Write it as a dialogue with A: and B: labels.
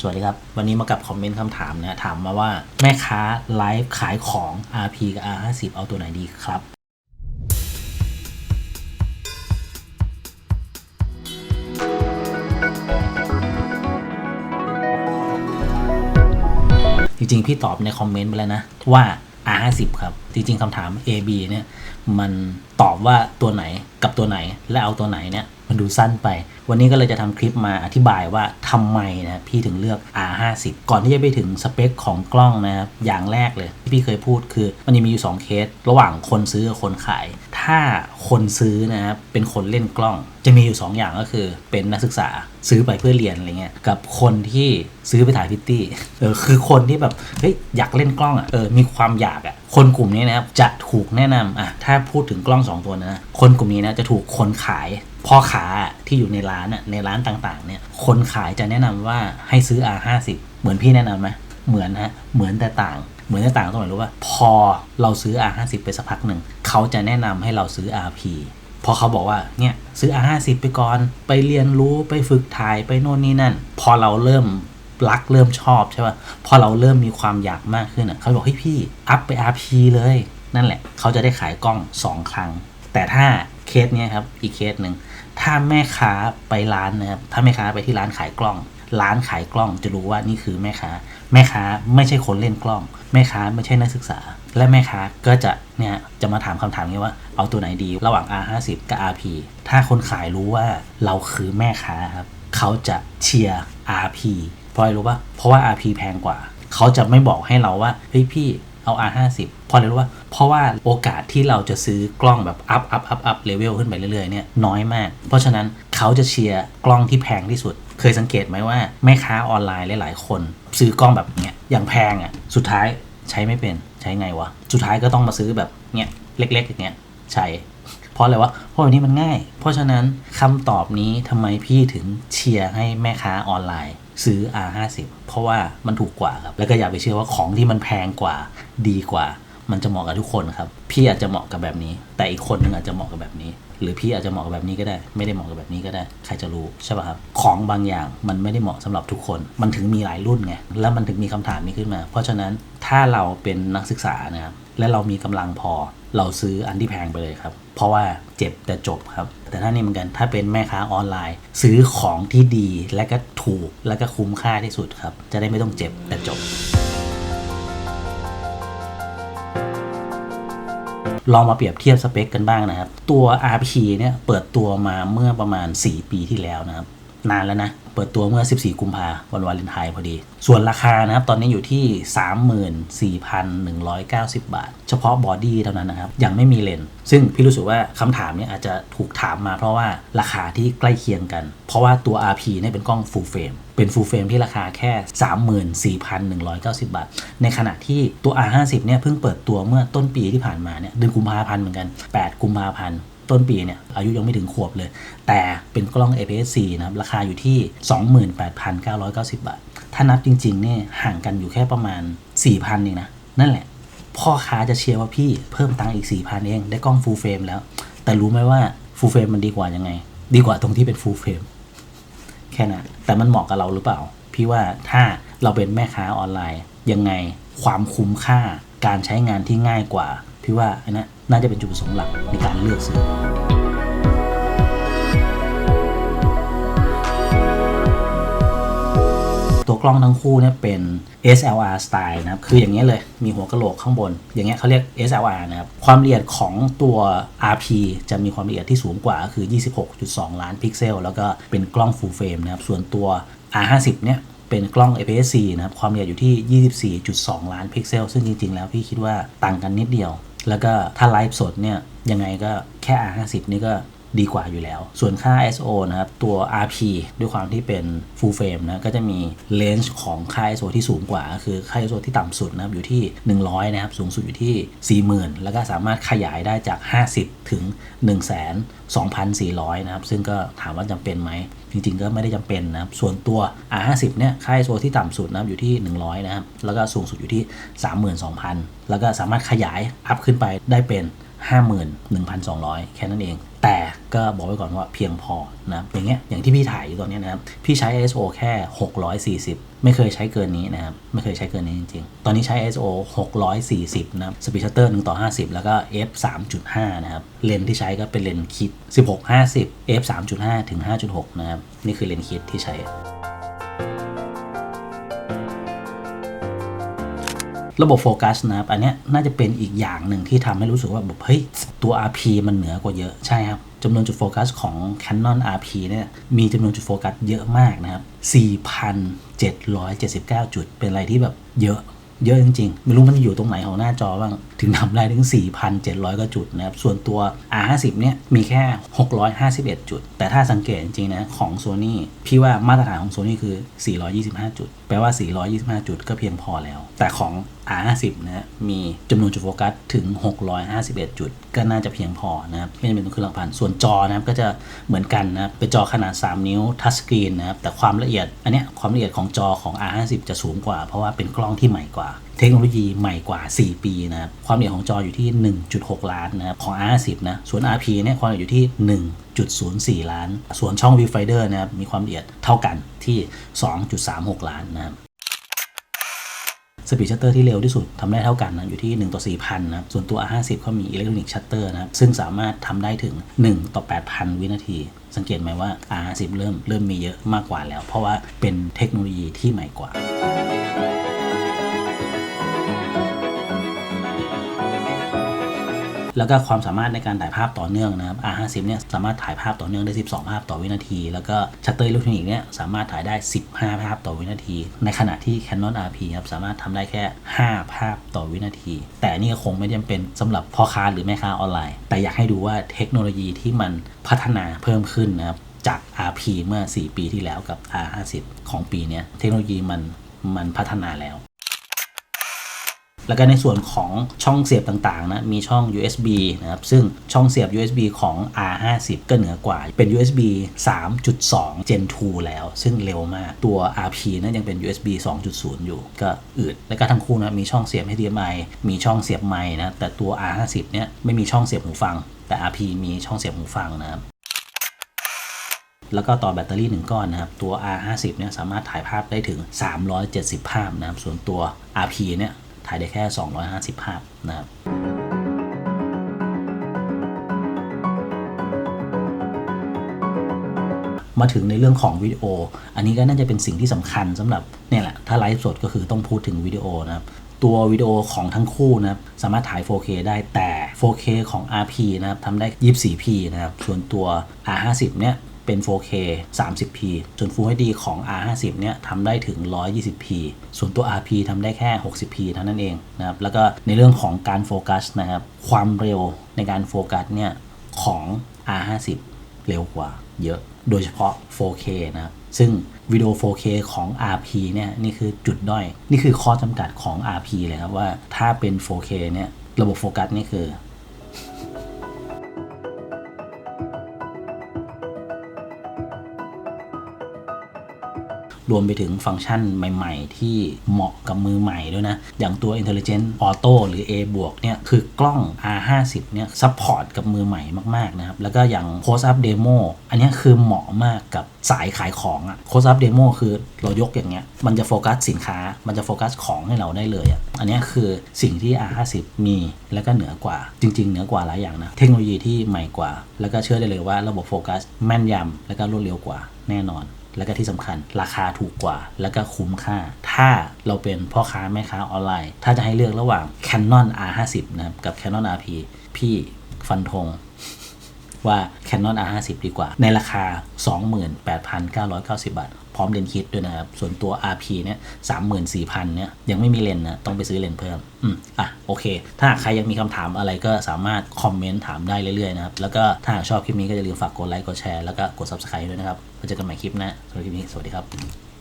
A: สวัสดีครับ วันนี้มากับคอมเมนต์คำถามนะถามมาว่าแม่ค้าไลฟ์ขายของ RP กับ R50 เอาตัวไหนดีครับ จริงๆ พี่ตอบในคอมเมนต์ไปแล้วนะ ว่า R50 ครับ จริงๆคำถาม A B เนี่ย มันตอบว่าตัวไหนกับตัวไหนและเอาตัวไหนเนี่ย มันดูสั้นไป วันนี้ก็เลยจะทำคลิปมาอธิบายว่าทำไมนะพี่ถึงเลือก R50 ก่อนที่จะไปถึงสเปคของกล้องนะครับอย่างแรกเลยที่พี่เคยพูดคือ มันจะมีอยู่ 2 เคส ระหว่างคนซื้อกับคนขาย ถ้าคนซื้อนะครับเป็นคนเล่นกล้อง จะมีอยู่2ออย่างก็คือ เป็นนักศึกษาซื้อไปเพื่อเรียนอะไรเงี้ยกับคนที่ซื้อไปถ่ายพิตตี้เออคือคนที่แบบเฮ้ยอยากเล่นกล้องอะเออมีความอยากอะคนกลุ่มนี้นะครับจะถูกแนะนำอะถ้าพูดถึงกล้อง 2 ตัวนะคนกลุ่มนี้นะจะถูกคนขายพ่อขาที่อยู่ในร้านอะในร้านต่างๆเนี่ยคนขายจะแนะนำว่าให้ซื้อ R50 เหมือนพี่แนะนำไหมเหมือนฮะเหมือนแต่ต่าง เหมือนแต่ต่างตรงไหนรู้ว่าพอเราซื้อ R50 ไปสักพักหนึ่ง เขาจะแนะนำให้เราซื้อ RP พอเขาบอกว่าเนี่ยซื้อ R50 ไปก่อนไปเรียนรู้ไปฝึกถ่ายไปโน่นนี่นั่น พอเราเริ่มรักเริ่มชอบใช่ป่ะพอเราเริ่มมีความอยากมากขึ้นอะเขาบอกเฮ้ยพี่อัพไป RP เลย นั่นแหละ เขาจะได้ขายกล้อง 2 ครั้ง แต่ถ้าเคสเนี้ยครับอีกเคสหนึ่ง ถ้าแม่ค้าไปร้านนะครับถ้าแม่ค้าไปที่ร้านขายกล้อง ร้านขายกล้องจะรู้ว่านี่คือแม่ค้า แม่ค้าไม่ใช่คนเล่นกล้อง แม่ค้าไม่ใช่นักศึกษา และแม่ค้าก็จะเนี่ยจะมาถามคำถามนี้ว่าเอาตัวไหนดีระหว่าง R50 กับ RP ถ้าคนขายรู้ว่าเราคือแม่ค้าครับเขาจะเชียร์ RP เพราะอะไรรู้ป่ะเพราะว่า RP แพงกว่า เขาจะไม่บอกให้เราว่าเฮ้ยพี่ เอา R50 เพราะอะไรรู้ว่า เพราะว่าโอกาสที่เราจะซื้อกล้องแบบอัพอัพอัพอัพเลเวลขึ้นไปเรื่อยๆเนี่ยน้อยมาก เพราะฉะนั้นเขาจะเชียร์กล้องที่แพงที่สุด เคยสังเกตไหมว่าแม่ค้าออนไลน์หลายๆ คน ซื้อกล้องแบบเนี้ยอย่างแพงอะ่ะสุดท้ายใช้ไม่เป็นใช้ไงวะสุดท้ายก็ต้องมาซื้อแบบเนี้ยเล็กๆอย่างเงี้ยใช้เพราะอะไรวะ เพราะวันนี้มันง่าย เพราะฉะนั้นคำตอบนี้ทำไมพี่ถึงเชียร์ให้แม่ค้าออนไลน์ ซื้อ R50 เพราะว่ามันถูกกว่าครับ แล้วก็อย่าไปเชื่อว่าของที่มันแพงกว่าดีกว่า มันจะเหมาะกับทุกคนครับ พี่อาจจะเหมาะกับแบบนี้ แต่อีกคนนึงอาจจะเหมาะกับแบบนี้ หรือพี่อาจจะเหมาะกับแบบนี้ก็ได้ ไม่ได้เหมาะกับแบบนี้ก็ได้ ใครจะรู้ใช่ป่ะครับ ของบางอย่างมันไม่ได้เหมาะสำหรับทุกคน มันถึงมีหลายรุ่นไง แล้วมันถึงมีคำถามนี้ขึ้นมา เพราะฉะนั้นถ้าเราเป็นนักศึกษานะครับ และเรามีกำลังพอ เราซื้ออันที่แพงไปเลยครับ เพราะว่าเจ็บแต่จบครับ แต่ถ้านี่เหมือนกันถ้าเป็นแม่ค้าออนไลน์ ซื้อของที่ดีและก็ถูกและก็คุ้มค่าที่สุดครับ จะได้ไม่ต้องเจ็บแต่จบ ลองมาเปรียบเทียบสเปคกันบ้างนะครับ ตัว RP เนี่ยเปิดตัวมาเมื่อประมาณ 4 ปีที่แล้วนะครับ นานแล้วนะ เปิดตัวเมื่อ 14 กุมภาวันวาเลนไทน์พอดี ส่วนราคานะครับ ตอนนี้อยู่ที่ 34,190 บาท เฉพาะบอดี้เท่านั้นนะครับ ยังไม่มีเลนส์ซึ่งพี่รู้สึกว่าคำถามนี้อาจจะถูกถามมาเพราะว่าราคาที่ใกล้เคียงกัน เพราะว่าตัว RP เนี่ยเป็นกล้อง full frame เป็น full frame ที่ราคาแค่ 34,190 บาท ในขณะที่ตัว R50 เนี่ยเพิ่งเปิดตัวเมื่อต้นปีที่ผ่านมาเนี่ยเดือนกุมภาพันธ์เหมือนกัน 8 กุมภาพันธ์ ต้นปีเนี่ยอายุยังไม่ถึงขวบเลย แต่เป็นกล้อง APS-C นะครับราคาอยู่ที่ 28,990 บาท ถ้านับจริงๆเนี่ยห่างกันอยู่แค่ประมาณ 4,000เองนะ นั่นแหละ พ่อค้าจะเชียร์ว่าพี่เพิ่มตังค์อีก 4,000 เอง ได้กล้อง full frame แล้ว แต่รู้ไหมว่า full frame มันดีกว่ายังไง ดีกว่าตรงที่เป็น full frame แค่นั้นแต่มันเหมาะกับเราหรือเปล่า พี่ว่าถ้าเราเป็นแม่ค้าออนไลน์ยังไงความคุ้มค่า การใช้งานที่ง่ายกว่า พี่ว่าอันนั้นน่าจะเป็นจุดประสงค์หลักในการเลือกซื้อตัวกล้องทั้งคู่เนี่ยเป็น SLR style นะครับ คืออย่างเงี้เลย มีหัวกะโหลกข้างบน อย่างเงี้ยเขาเรียก SLR นะครับ ความละเอียดของตัว RP จะมีความละเอียดที่สูงกว่าคือ 26.2 ล้านพิกเซล แล้วก็เป็นกล้อง full frame นะครับ ส่วนตัว R50 เนี่ย เป็นกล้อง APS-C นะครับ ความละเอียดอยู่ที่ 24.2 ล้านพิกเซล ซึ่งจริง ๆ แล้วพี่คิดว่าต่างกันนิดเดียว แล้วก็ถ้าไลฟ์สดเนี่ยยังไงก็แค่ R50 นี่ก็ ดีกว่าอยู่แล้ว ส่วนค่า ISO นะครับ ตัว RP ด้วยความที่เป็น full frame นะ ก็จะมีเลนส์ของค่า ISO ที่สูงกว่า คือค่า ISO ที่ต่ำสุดนะครับ อยู่ที่ 100 นะครับ สูงสุดอยู่ที่ 40,000 แล้วก็สามารถขยายได้จาก 50 ถึง1,2,400 นะครับ ซึ่งก็ถามว่าจำเป็นไหม จริงๆ ก็ไม่ได้จำเป็นนะครับ ส่วนตัว R50 เนี่ย ค่า ISO ที่ต่ำสุดนะครับ อยู่ที่ 100 นะครับ แล้วก็สูงสุดอยู่ที่ 32,000 แล้วก็สามารถขยายอัพขึ้นไปได้เป็น51,200 แค่นั้นเอง ก็บอกไว้ก่อนว่าเพียงพอนะอย่างเงี้ยอย่างที่พี่ถ่ายอยู่ตอนนี้นะครับพี่ใช้ ISO แค่ 640 ไม่เคยใช้เกินนี้นะครับไม่เคยใช้เกินนี้จริงๆ ตอนนี้ใช้ ISO 640 นะครับสปีดชัตเตอร์1ต่อ 50 แล้วก็ f 3.5 นะครับเลนที่ใช้ก็เป็นเลนส์คิด 16 50 f 3.5 ถึง 5.6 นะครับนี่คือเลนคิดที่ใช้ ระบบโฟกัสนะครับ อันนี้น่าจะเป็นอีกอย่างหนึ่งที่ทำให้รู้สึกว่าแบบเฮ้ยตัว RP มันเหนือกว่าเยอะใช่ครับจำนวนจุดโฟกัสของ Canon RP เนี่ยมีจำนวนจุดโฟกัสเยอะมากนะครับ 4,779 จุดเป็นอะไรที่แบบเยอะเยอะจริงๆ ไม่รู้มันอยู่ตรงไหนของหน้าจอบ้างถึงทำได้ถึง 4,700 กว่าจุดนะครับ ส่วนตัว R50 เนี่ยมีแค่ 651 จุด แต่ถ้าสังเกตจริงๆนะของ Sony พี่ว่ามาตรฐานของ Sony คือ 425 จุด แปลว่า 425 จุดก็เพียงพอแล้ว แต่ของ R50 นะมีจำนวนจุดโฟกัสถึง 651 จุด ก็น่าจะเพียงพอนะครับไม่จำเป็นต้องขึ้นหลักพัน ส่วนจอนะครับก็จะเหมือนกันนะครับเป็นจอขนาด 3 นิ้วทัชสกรีนนะครับแต่ความละเอียดอันเนี้ยความละเอียดของจอของ R50 จะสูงกว่า เพราะว่าเป็นกล้องที่ใหม่กว่าเทคโนโลยีใหม่กว่า 4 ปีนะครับความละเอียดของจออยู่ที่ 1.6 ล้านนะครับของ R50 นะส่วน RP เนี่ยความละเอียดอยู่ที่ 1.04 ล้าน ส่วนช่อง viewfinder นะครับมีความละเอียดเท่ากันที่ 2.36 ล้านนะครับสปีดชัตเตอร์ที่เร็วที่สุดทำได้เท่ากันนะอยู่ที่ 1 ต่อ 4,000 นะ ส่วนตัว R50 เขามีอิเล็กทรอนิกส์ชัตเตอร์นะครับ ซึ่งสามารถทำได้ถึง 1 ต่อ 8,000 วินาที สังเกตไหมว่า R50 เริ่มเริ่มมีเยอะมากกว่าแล้ว เพราะว่าเป็นเทคโนโลยีที่ใหม่กว่า แล้วก็ความสามารถในการถ่ายภาพต่อเนื่องนะครับ R50 เนี่ยสามารถถ่ายภาพต่อเนื่องได้ 12 ภาพต่อวินาที แล้วก็ชัตเตอร์อิเล็กทรอนิกส์เนี่ยสามารถถ่ายได้ 15 ภาพต่อวินาที ในขณะที่ Canon RP ครับสามารถทำได้แค่ 5 ภาพต่อวินาที แต่นี่ก็คงไม่จำเป็นสำหรับพ่อค้าหรือแม่ค้าออนไลน์ แต่อยากให้ดูว่าเทคโนโลยีที่มันพัฒนาเพิ่มขึ้นนะครับจาก RP เมื่อ 4 ปีที่แล้วกับ R50 ของปีนี้เทคโนโลยีมันมันพัฒนาแล้ว แล้วก็ในส่วนของช่องเสียบต่างๆนะมีช่อง USB นะครับซึ่งช่องเสียบ USB ของ R50 ก็เหนือกว่า เป็น USB 3.2 Gen 2 แล้ว ซึ่งเร็วมากตัว RP นะยังเป็น USB 2.0 อยู่ ก็อืด แล้วก็ทั้งคู่นะมีช่องเสียบ HDMI มีช่องเสียบไมค์นะแต่ตัว R50 เนี่ยไม่มีช่องเสียบหูฟัง แต่ RP มีช่องเสียบหูฟังนะครับแล้วก็ต่อแบตเตอรี่ 1 ก้อนนะครับ ตัว R50 เนี่ยสามารถถ่ายภาพได้ถึง 370 ภาพนะครับ ส่วนตัว RP เนี่ย ถ่ายได้แค่ 250 ภาพนะครับมาถึงในเรื่องของวิดีโอ อันนี้ก็น่าจะเป็นสิ่งที่สำคัญสำหรับเนี่ยแหละ ถ้าไลฟ์สดก็คือต้องพูดถึงวิดีโอนะครับ ตัววิดีโอของทั้งคู่นะครับ สามารถถ่าย 4K ได้แต่ 4K ของ RP นะครับทำได้ 24p นะครับ ส่วนตัว R50 เนี่ย เป็น 4K 30p ส่วน Full HD ของ R50 เนี่ยทำได้ถึง 120p ส่วนตัว RP ทำได้แค่ 60p เท่านั้นเองนะครับ แล้วก็ในเรื่องของการโฟกัสนะครับ ความเร็วในการโฟกัสเนี่ยของ R50 เร็วกว่าเยอะ โดยเฉพาะ 4K นะครับซึ่งวิดีโอ 4K ของ RP เนี่ยนี่คือจุดด้อย นี่คือข้อจำกัดของ RP เลยครับว่าถ้าเป็น 4K เนี่ยระบบโฟกัสนี่คือ รวมไปถึงฟังก์ชันใหม่ ๆ ที่เหมาะกับมือใหม่ด้วยนะ อย่างตัว Intelligent Auto หรือ A บวกเนี่ย คือกล้อง R50 เนี่ยซัพพอร์ตกับมือใหม่มาก ๆ นะครับ แล้วก็อย่าง Close Up Demo อันนี้คือเหมาะมากกับสายขายของอะ Close Up Demo คือเรายกอย่างเงี้ย มันจะโฟกัสสินค้า มันจะโฟกัสของให้เราได้เลยอะอันนี้คือสิ่งที่ R50 มีแล้วก็เหนือกว่า จริง ๆ เหนือกว่าหลายอย่างนะ เทคโนโลยีที่ใหม่กว่า แล้วก็เชื่อได้เลยว่าระบบโฟกัสแม่นยำแล้วก็รวดเร็วกว่าแน่นอน แล้วก็ที่สำคัญ ราคาถูกกว่า แล้วก็คุ้มค่า ถ้าเราเป็นพ่อค้าแม่ค้าออนไลน์ ถ้าจะให้เลือกระหว่าง Canon R50 นะครับกับ Canon RP พี่ฟันธง ว่า Canon R50 ดีกว่า ในราคา 28,990 บาท พร้อมเลนส์คิดด้วยนะครับ ส่วนตัว RP เนี่ย34,000เนี่ยยังไม่มีเลนส์นะ ต้องไปซื้อเลนส์เพิ่มอืมอะโอเค ถ้าใครยังมีคำถามอะไรก็สามารถคอมเมนต์ถามได้เรื่อยๆนะครับ แล้วก็ถ้าชอบคลิปนี้ก็อย่าลืมฝากกดไลค์กดแชร์แล้วก็กด Subscribe ด้วยนะครับไว้เจอกันใหม่คลิปหนะสำหรับคลิปนี้สวัสดีครับ